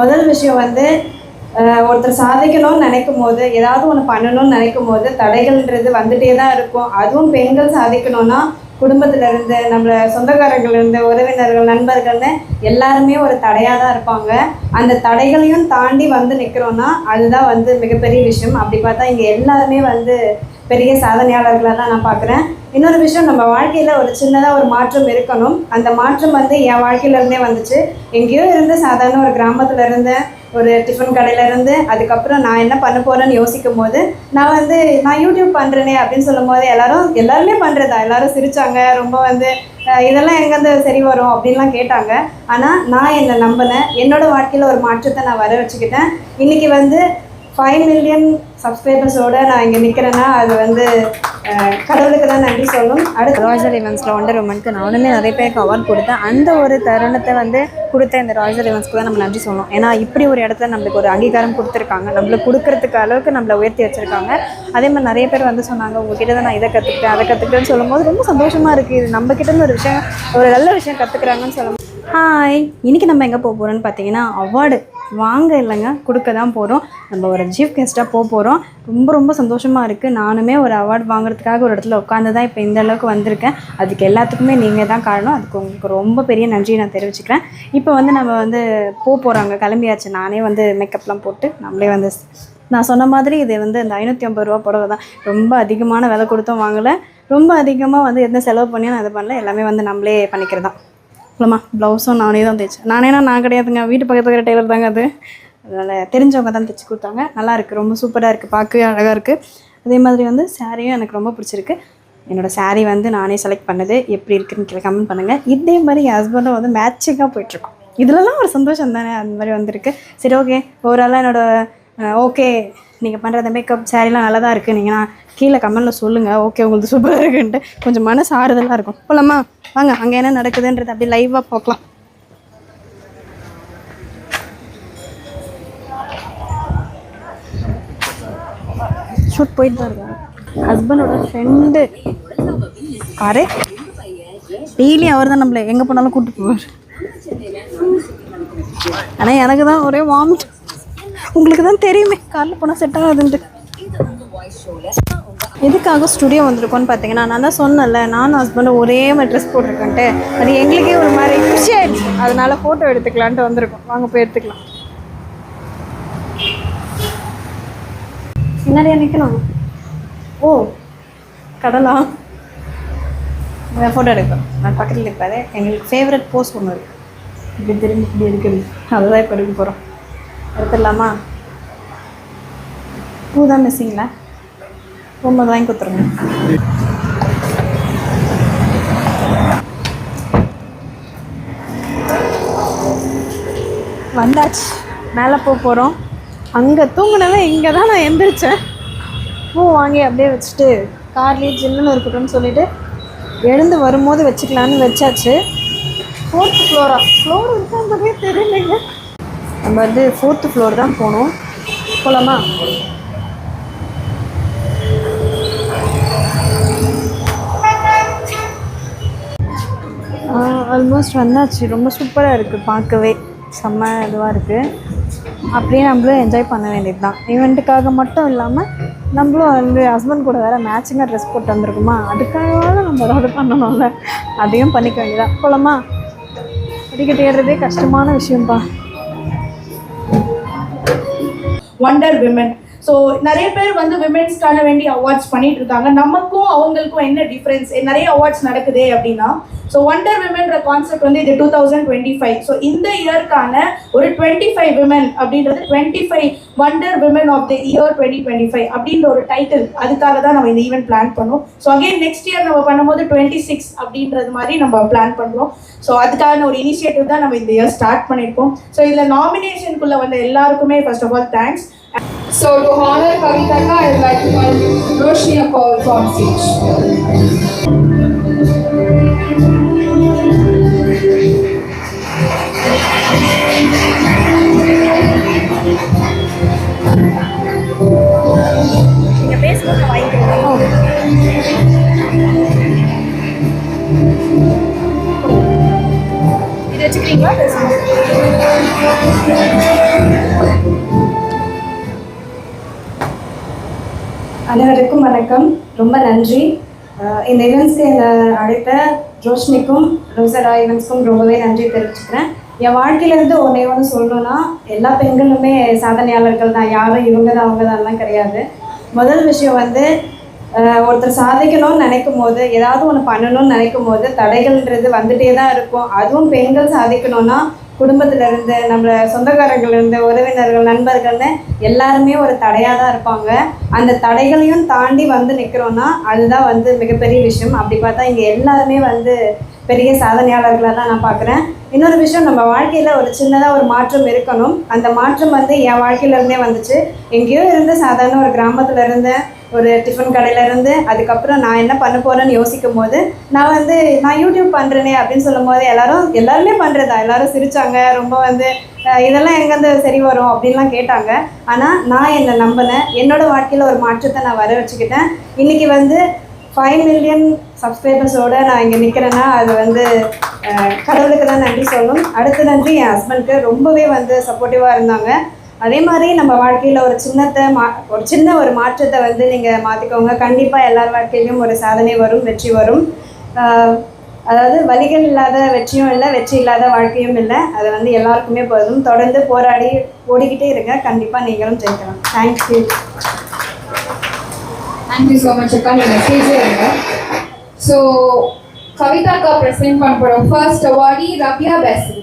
முதல் விஷயம் வந்து ஒருத்தர் சாதிக்கணும்னு நினைக்கும் போது ஏதாவது ஒன்று பண்ணணும்னு நினைக்கும் போது தடைகள்ன்றது வந்துட்டே தான் இருக்கும். அதுவும் பெண்கள் சாதிக்கணும்னா குடும்பத்திலேருந்து நம்மள சொந்தக்காரங்கள்லேருந்து உறவினர்கள் நண்பர்கள்னு எல்லாருமே ஒரு தடையாக தான் இருப்பாங்க. அந்த தடைகளையும் தாண்டி வந்து நிற்கிறோன்னா அதுதான் வந்து மிகப்பெரிய விஷயம். அப்படி பார்த்தா இங்கே எல்லாருமே வந்து பெரிய சாதனையாளர்களாக தான் நான் பார்க்குறேன். இன்னொரு விஷயம் நம்ம வாழ்க்கையில் ஒரு சின்னதாக ஒரு மாற்றம் இருக்கணும். அந்த மாற்றம் வந்து என் வாழ்க்கையிலேருந்தே வந்துச்சு. எங்கேயோ இருந்து சாதாரண ஒரு கிராமத்தில் இருந்தேன் ஒரு டிஃபன் கடையிலேருந்து அதுக்கப்புறம் நான் என்ன பண்ண போகிறேன்னு யோசிக்கும் போது நான் வந்து நான் யூடியூப் பண்ணுறேனே அப்படின்னு சொல்லும் போது எல்லாரும் எல்லாருமே பண்ணுறதா எல்லாரும் சிரித்தாங்க ரொம்ப வந்து இதெல்லாம் எங்கேருந்து சரி வரும் அப்படின்லாம் கேட்டாங்க. ஆனால் நான் என்னை நம்பினேன். என்னோடய வாழ்க்கையில் ஒரு மாற்றத்தை நான் வர வச்சுக்கிட்டேன். இன்னைக்கு வந்து ஃபைவ் மில்லியன் சப்ஸ்கிரைபர்ஸோடு நான் இங்கே நிற்கிறேன்னா அது வந்து கடவுளுக்கு தான் நன்றி சொல்லணும் அடுத்து ராஜர் ஈவெண்ட்ஸில் ஒண்டர் உமனுக்கு நானுமே நிறைய பேருக்கு அவார்ட் கொடுத்தேன். அந்த ஒரு தருணத்தை வந்து கொடுத்த இந்த ராஜர் ஈவெண்ட்ஸ்க்கு தான் நம்ம நன்றி சொல்லணும் ஏன்னா இப்படி ஒரு இடத்துல நம்மளுக்கு ஒரு அங்கீகாரம் கொடுத்துருக்காங்க. நம்மளுக்கு கொடுக்கறதுக்கு அளவுக்கு நம்மளை உயர்த்தி வச்சுருக்காங்க. அதே மாதிரி நிறைய பேர் வந்து சொன்னாங்க உங்ககிட்ட தான் நான் இதை கற்றுக்கிட்டேன் அதை கற்றுக்கிட்டேன்னு சொல்லும்போது ரொம்ப சந்தோஷமாக இருக்குது இது நம்ம ஒரு விஷயம் ஒரு நல்ல விஷயம் கற்றுக்குறாங்கன்னு சொல்லும் ஹாய் இன்றைக்கி நம்ம எங்கே போக போகிறோன்னு பார்த்தீங்கன்னா அவார்டு வாங்க இல்லைங்க கொடுக்க தான் போகிறோம் நம்ம ஒரு சீஃப் கெஸ்ட்டாக போக போகிறோம் ரொம்ப ரொம்ப சந்தோஷமாக இருக்குது நானுமே ஒரு அவார்டு வாங்குறதுக்காக ஒரு இடத்துல உட்காந்து தான் இப்போ இந்த அளவுக்கு வந்திருக்கேன். அதுக்கு எல்லாத்துக்குமே நீங்கள் தான் காரணம். அதுக்கு உங்களுக்கு ரொம்ப பெரிய நன்றியை நான் தெரிவிச்சுக்கிறேன். இப்போ வந்து நம்ம வந்து போக போகிறாங்க கிளம்பியாச்சு. நானே வந்து மேக்கப்லாம் போட்டு நம்மளே வந்து நான் சொன்ன மாதிரி இது வந்து இந்த ஐநூற்றி ஐம்பது ரூபா புடவை தான். ரொம்ப அதிகமான விலை கொடுத்தும் வாங்கலை. ரொம்ப அதிகமாக வந்து எந்த செலவு பண்ணியும் நான் இது பண்ணல. எல்லாமே வந்து நம்மளே பண்ணிக்கிறது தான் இல்லைம்மா ப்ளவுஸும் நானே தான் தைச்சேன். நானேனா நான் கிடையாதுங்க. வீட்டு பக்கத்தில் இருக்கிற டெய்லர் தாங்க அது. அதனால் தெரிஞ்சவங்க தான் தைச்சி கொடுத்தாங்க. நல்லா இருக்குது ரொம்ப சூப்பராக இருக்குது பார்க்கவே அழகாக இருக்குது அதே மாதிரி வந்து சாரியும் எனக்கு ரொம்ப பிடிச்சிருக்கு. என்னோட saree வந்து நானே செலக்ட் பண்ணது. எப்படி இருக்குன்னு கீழே கமெண்ட் பண்ணுங்கள் இதே மாதிரி என் ஹஸ்பண்டும் வந்து மேட்சிங்காக போயிட்டுருக்கோம் இதுலலாம் ஒரு சந்தோஷம் தானே? அந்த மாதிரி வந்திருக்கு. சரி ஓகே ஓவராலாக என்னோடய ஓகே நீங்கள் பண்ணுற அந்த மேக்கப் சாரீலாம் நல்லா தான் இருக்குது நீங்கள் கீழே கமெண்டில் சொல்லுங்கள் ஓகே உங்களுக்கு சூப்பராக இருக்குன்ட்டு. கொஞ்சம் மனசு ஆறுதலாக இருக்கும். போலாமா? வாங்க அங்கே என்ன நடக்குதுன்றது அப்படியே லைவாக பார்க்கலாம். ஷூட் போயிட்டு தான் இருக்காங்க. ஹஸ்பண்டோட ஃப்ரெண்டு காரு டெய்லி அவர் தான் நம்மளை எங்கே போனாலும் கூப்பிட்டு போவார். ஆனால் எனக்கு தான் ஒரே வாமிட் உங்களுக்கு தான் தெரியுமே காரில் போனால் செட் ஆகாதுன்ட்டு. எதுக்காக ஸ்டுடியோ வந்திருக்கோன்னு பார்த்தீங்கன்னா நான் தான் சொன்னேன்ல நானும் ஹஸ்பண்டும் ஒரே மாதிரி ட்ரெஸ் போட்டிருக்கேன்ட்டு. அது எங்களுக்கே ஒரு மாதிரி குஷி ஆயிடுச்சு. அதனால் ஃபோட்டோ எடுத்துக்கலான்ட்டு வந்திருக்கோம். வாங்க போய் எடுத்துக்கலாம். என்னடியா நிற்கணும் ஓ கடலா? ஃபோட்டோ எடுப்பேன். நான் பக்கத்தில் இருப்பாரு. எங்களுக்கு ஃபேவரட் போஸ் ஒன்று இருக்குது இப்படி திரும்பி இப்படி இருக்குது அதுதான் இப்போ எடுக்க போகிறோம் எடுத்துடலாமா? பூ தான் மிஸ்ஸிங்களா ரொம்ப வாங்கி கொடுத்துருங்க. வந்தாச்சு. மேலே போக போகிறோம் அங்கே தூங்கினவன் இங்கே தான் நான் எந்திரிச்சேன். பூ வாங்கி அப்படியே வச்சுட்டு கார்லேயே ஜில்லுன்னு இருக்கட்டும்னு சொல்லிட்டு எழுந்து வரும்போது வச்சுக்கலான்னு வச்சாச்சு. ஃபோர்த்து ஃப்ளோரா ஃப்ளோர் இருக்காங்கவே தெரியலைங்க. நம்ம வந்து ஃபோர்த்து ஃப்ளோர் தான் போகணும். போகலாமா ஆல்மோஸ்ட் வந்தாச்சு. ரொம்ப சூப்பராக இருக்குது பார்க்கவே. செம்ம இதுவாக இருக்குது அப்படியே நம்மளும் என்ஜாய் பண்ண வேண்டியது தான் ஈவெண்ட்டுக்காக மட்டும் இல்லாமல் நம்மளும் வந்து ஹஸ்பண்ட் கூட வேறு மேட்சிங்காக ட்ரெஸ் போட்டு வந்திருக்குமா? அதுக்காகவாவது நம்ம ஏதாவது பண்ணணும்ல. அதையும் பண்ணிக்க வேண்டியதான் போலமா? படிக்கட்டு ஏறுறதே கஷ்டமான விஷயம்ப்பா வண்டர் விமன் ஸோ நிறைய பேர் வந்து விமென்ஸ்க்கான வேண்டி அவார்ட்ஸ் பண்ணிட்டு இருக்காங்க நமக்கும் அவங்களுக்கும் என்ன டிஃப்ரென்ஸ் நிறைய அவார்ட்ஸ் நடக்குதே அப்படின்னா ஸோ வண்டர் விமென்ற கான்செப்ட் வந்து இது two thousand twenty five so இந்த இயர்க்கான ஒரு டுவெண்ட்டி ஃபைவ் விமன் அப்படின்றது twenty five wonder women of the year twenty twenty five அப்படின்ற ஒரு டைட்டில் அதுக்காக தான் நம்ம இந்த ஈவெண்ட் பிளான் பண்ணோம். ஸோ அகைன் நெக்ஸ்ட் இயர் நம்ம பண்ணும்போது டுவெண்ட்டி சிக்ஸ் அப்படின்றது மாதிரி நம்ம பிளான் பண்ணுறோம் ஸோ அதுக்கான ஒரு இனிஷியேட்டிவ் தான் நம்ம இந்த இயர் ஸ்டார்ட் பண்ணியிருக்கோம். ஸோ இதில் நாமினேஷனுக்குள்ள வந்த எல்லாருக்குமே first of all thanks So to honor Kavitaka, I would like to call Roshni Paul from stage. அனைவருக்கும் வணக்கம். ரொம்ப நன்றி. இந்த ஈவெண்ட்ஸ்க்கு என்னை அழைத்த ரோஷினிக்கும் ரோசரா ஈவெண்ட்ஸ்க்கும் ரொம்பவே நன்றி தெரிவிச்சுக்கிறேன். என் வாழ்க்கையிலேருந்து ஒன்றே ஒன்று சொல்லணும்னா எல்லா பெண்களுமே சாதனையாளர்கள் தான். யாரும் இவங்க தான் அவங்க தான்லாம் கிடையாது. முதல் விஷயம் வந்து ஒருத்தர் சாதிக்கணும்னு நினைக்கும் போது ஏதாவது ஒன்று பண்ணணும்னு நினைக்கும் போது தடைகள்ன்றது வந்துகிட்டே தான் இருக்கும். அதுவும் பெண்கள் சாதிக்கணும்னா குடும்பத்துல இருந்து நம்மள சொந்தக்காரங்கள்ல இருந்து உறவினர்கள் நண்பர்கள்னு எல்லாருமே ஒரு தடையாக தான் இருப்பாங்க. அந்த தடைகளையும் தாண்டி வந்து நிற்கிறோன்னா அதுதான் வந்து மிகப்பெரிய விஷயம். அப்படி பார்த்தா இங்கே எல்லாருமே வந்து பெரிய சாதனையாளர்களாக தான் நான் பார்க்குறேன். இன்னொரு விஷயம் நம்ம வாழ்க்கையில் ஒரு சின்னதாக ஒரு மாற்றம் இருக்கணும். அந்த மாற்றம் வந்து என் வாழ்க்கையிலேருந்தே வந்துச்சு. எங்கேயோ இருந்து சாதாரண ஒரு கிராமத்தில் இருந்தேன். ஒரு டிஃபன் கடையிலேருந்து அதுக்கப்புறம் நான் என்ன பண்ண போகிறேன்னு யோசிக்கும் போது நான் வந்து நான் யூடியூப் பண்ணுறேனே அப்படின்னு சொல்லும் போது எல்லாரும் எல்லாருமே பண்ணுறதா எல்லாரும் சிரித்தாங்க ரொம்ப வந்து இதெல்லாம் எங்கேருந்து சரி வரும் அப்படின்லாம் கேட்டாங்க. ஆனால் நான் என்னை நம்பினேன். என்னோடய வாழ்க்கையில் ஒரு மாற்றத்தை நான் வர வச்சுக்கிட்டேன். இன்றைக்கி வந்து ஃபைவ் மில்லியன் சப்ஸ்கிரைபர்ஸோடு நான் இங்கே நிற்கிறேன்னா அது வந்து கடவுளுக்கு தான் நன்றி சொல்லணும் அடுத்த நன்றி என் ஹஸ்பண்ட்க்கு ரொம்பவே வந்து சப்போர்ட்டிவாக இருந்தாங்க. அதே மாதிரி நம்ம வாழ்க்கையில் ஒரு சின்னத்தை மா ஒரு சின்ன ஒரு மாற்றத்தை வந்து நீங்கள் மாற்றிக்கோங்க கண்டிப்பாக எல்லார் வாழ்க்கையிலையும் ஒரு சாதனை வரும் வெற்றி வரும். அதாவது வழிகள் இல்லாத வெற்றியும் இல்லை வெற்றி இல்லாத வாழ்க்கையும் இல்லை. அது வந்து எல்லாருக்குமே போதும். தொடர்ந்து போராடி ஓடிக்கிட்டே இருங்க. கண்டிப்பாக நீங்களும் ஜெயிக்கலாம். தேங்க்யூ தேங்க்யூ ஸோ மச் அக்கா. நீங்கள் மெசேஜே இருங்க. ஸோ கவிதாக்கா ப்ரெசென்ட் பண்ணப்படும் ஃபர்ஸ்ட் அவார்டி ரவ்யா பேசரி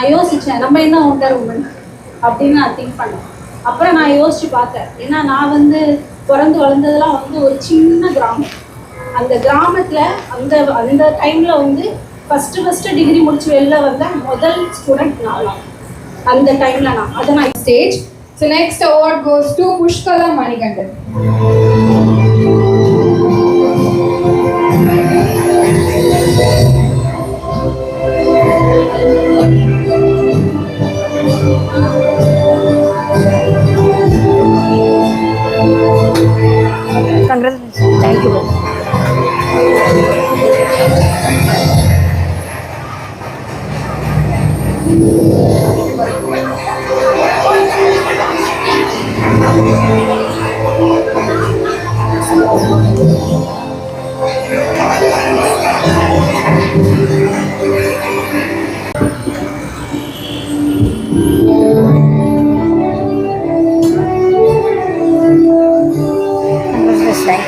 நான் யோசித்தேன் நம்ம என்ன ஒண்டர் உமன் அப்படின்னு நான் திங்க் பண்ணேன். அப்புறம் நான் யோசிச்சு பார்த்தேன். ஏன்னா நான் வந்து பிறந்து வளர்ந்ததெல்லாம் வந்து ஒரு சின்ன கிராமம். அந்த கிராமத்தில் அந்த அந்த டைமில் வந்து ஃபஸ்ட்டு ஃபஸ்ட்டு டிகிரி முடிச்சு வெளில வந்த முதல் ஸ்டூடெண்ட் நான். அந்த டைமில் நான். அதை நான் stage so next award goes to Pushkala Manikandan congratulation thank you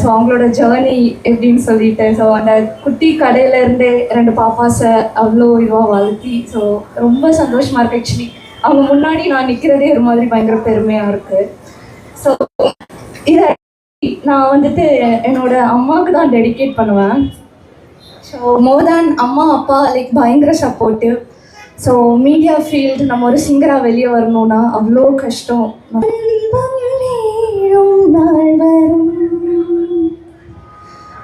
so அவங்களோட ஜேர்னி எப்படின்னு சொல்லிட்டு ஸோ அந்த குட்டி கடையிலேருந்தே ரெண்டு பாப்பாஸை அவ்வளோ இதுவாக வளர்த்தி ஸோ ரொம்ப சந்தோஷமாக இருக்கு ஆக்சுவலி அவங்க முன்னாடி நான் நிற்கிறதே ஒரு மாதிரி பயங்கர பெருமையாக இருக்குது ஸோ இதை நான் வந்துட்டு என்னோட அம்மாவுக்கு தான் டெடிகேட் பண்ணுவேன். ஸோ மோர் தேன் அம்மா அப்பா லைக் பயங்கர சப்போர்ட்டிவ் ஸோ மீடியா ஃபீல்டு நம்ம ஒரு சிங்கராக வெளியே வரணும்னா அவ்வளோ கஷ்டம். நாள் வரும்.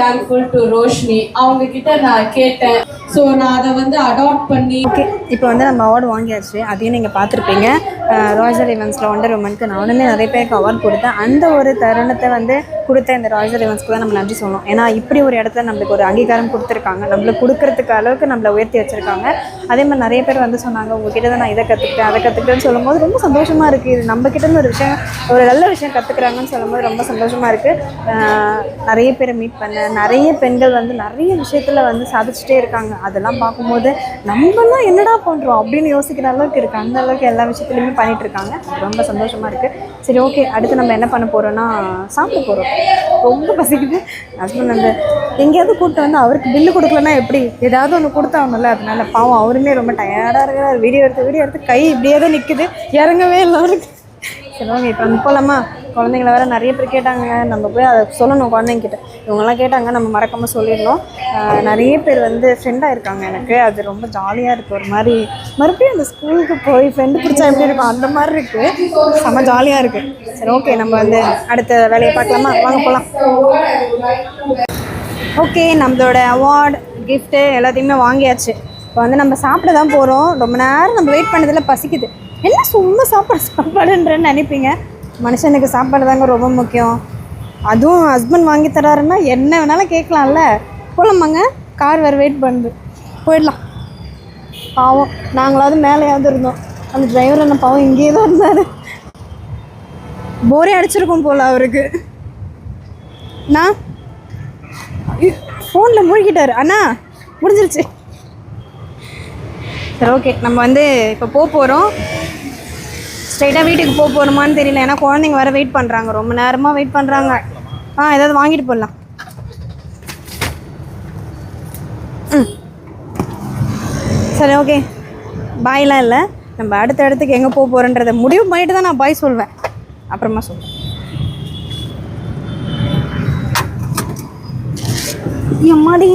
Thankful to Roshini அவங்க கிட்ட நான் கேட்டேன். ஸோ நான் அதை வந்து அடாப்ட் பண்ணி ஓகே இப்போ வந்து நம்ம அவார்டு வாங்கியாச்சு. அதையும் நீங்கள் பார்த்துருப்பீங்க. ராய்சர் ஈவெண்ட்ஸில் ஒண்டர் உமனுக்கு நானுமே நிறைய பேருக்கு அவார்டு கொடுத்தேன். அந்த ஒரு தருணத்தை வந்து கொடுத்த இந்த ராஜர் ஈவெண்ட்ஸ்க்கு தான் நம்ம நன்றி சொல்லணும். ஏன்னா இப்படி ஒரு இடத்துல நம்மளுக்கு ஒரு அங்கீகாரம் கொடுத்துருக்காங்க. நம்மளுக்கு கொடுக்கறதுக்கு அளவுக்கு நம்மளை உயர்த்தி வச்சுருக்காங்க. அதே மாதிரி நிறைய பேர் வந்து சொன்னாங்க உங்ககிட்ட தான் நான் இதை கற்றுக்கிட்டேன் அதை கற்றுக்கிட்டேன்னு சொல்லும்போது ரொம்ப சந்தோஷமாக இருக்குது இது நம்ம ஒரு விஷயம் ஒரு நல்ல விஷயம் கற்றுக்குறாங்கன்னு சொல்லும்போது ரொம்ப சந்தோஷமாக இருக்குது நிறைய பேரை மீட் பண்ணேன் நிறைய பெண்கள் வந்து நிறைய விஷயத்தில் வந்து சாதிச்சுட்டே இருக்காங்க. அதெல்லாம் பார்க்கும்போது நம்மலாம் என்னடா பண்ணுறோம் அப்படின்னு யோசிக்கிற அளவுக்கு இருக்குது அந்த அளவுக்கு எல்லா விஷயத்துலையுமே பண்ணிகிட்ருக்காங்க இருக்காங்க. ரொம்ப சந்தோஷமாக இருக்குது சரி ஓகே அடுத்து நம்ம என்ன பண்ண போகிறோன்னா சாப்பிட போகிறோம் ரொம்ப பசிக்குது. ஹஸ்பண்ட் வந்து எங்கேயாவது கூப்பிட்டு வந்து அவருக்கு பில்லு கொடுக்கலன்னா எப்படி? ஏதாவது ஒன்று கொடுத்தாங்கல்ல அதனால பாவம் அவருமே ரொம்ப டயர்டாக இருக்கிறார். வீடியோ எடுத்து வீடியோ எடுத்து கை இப்படியே தான் நிற்குது இறங்கவே இல்லை அவருக்கு. சரி ஓகே இப்போ வந்து போகலாமா குழந்தைங்கள வேறு நிறைய பேர் கேட்டாங்க. நம்ம போய் அதை சொல்லணும் குழந்தைங்கிட்ட இவங்கெல்லாம் கேட்டாங்க நம்ம மறக்காமல் சொல்லிடணும். நிறைய பேர் வந்து ஃப்ரெண்டாக இருக்காங்க எனக்கு. அது ரொம்ப ஜாலியாக இருக்குது ஒரு மாதிரி மறுபடியும் அந்த ஸ்கூலுக்கு போய் ஃப்ரெண்டு பிடிச்சா எப்படி இருக்கும்? அந்த மாதிரி இருக்குது செம்ம ஜாலியாக இருக்குது சரி ஓகே நம்ம வந்து அடுத்த வேலையை பார்க்கலாமா? வாங்க போகலாம் ஓகே நம்மளோட அவார்டு கிஃப்ட்டு எல்லாத்தையுமே வாங்கியாச்சு. இப்போ வந்து நம்ம சாப்பிட தான் போகிறோம் ரொம்ப நேரம் நம்ம வெயிட் பண்ணதில் பசிக்குது. என்ன சும்மா சாப்பாடு சாப்பாடுன்றேன்னு நினைப்பீங்க? மனுஷனுக்கு சாப்பாடு தாங்க ரொம்ப முக்கியம். அதுவும் ஹஸ்பண்ட் வாங்கி தராருன்னா என்ன வேணாலும் கேட்கலாம்ல. போலம்மாங்க கார் வேறு வெயிட் பண்ணுது. போயிடலாம். பாவம் நாங்களாவது மேலேயாவது இருந்தோம். அந்த டிரைவர் என்ன பாவம் இங்கேயே தான் இருந்தார். போரே அடிச்சிருக்கும் போல் அவருக்கு. நான் ஃபோனில் மூழ்கிட்டார். அண்ணா முடிஞ்சிருச்சு. சரி ஓகே நம்ம வந்து இப்போ போக போகிறோம் ஸ்ட்ரைட்டாக வீட்டுக்கு போக போகணுமான்னு தெரியல. ஏன்னா குழந்தைங்க வர வெயிட் பண்ணுறாங்க ரொம்ப நேரமாக வெயிட் பண்ணுறாங்க ஆ ஏதாவது வாங்கிட்டு போடலாம் ம். சரி ஓகே பாய்லாம் இல்லை. நம்ம அடுத்த இடத்துக்கு எங்கே போக போகிறோன்றதை முடிவு பண்ணிட்டு தான் நான் பாய் சொல்வேன். அப்புறமா சொல்வேன் எம்மாடி?